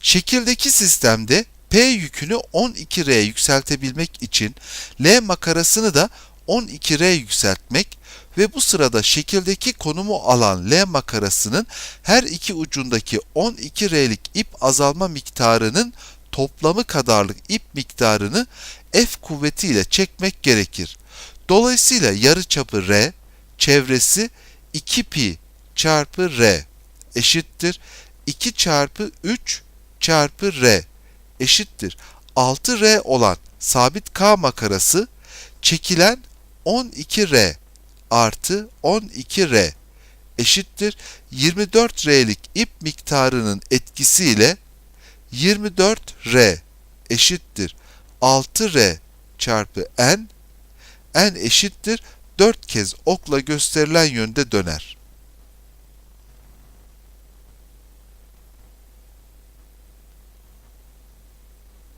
Şekildeki sistemde P yükünü 12R yükseltebilmek için L makarasını da 12R yükseltmek ve bu sırada şekildeki konumu alan L makarasının her iki ucundaki 12R'lik ip azalma miktarının toplamı kadarlık ip miktarını F kuvvetiyle çekmek gerekir. Dolayısıyla yarıçapı R, çevresi 2 pi çarpı R eşittir 2 çarpı 3 çarpı R eşittir. 6R olan sabit K makarası çekilen 12R artı 12R eşittir. 24R'lik ip miktarının etkisiyle 24R eşittir. 6R çarpı N N eşittir. 4 kez okla gösterilen yönde döner.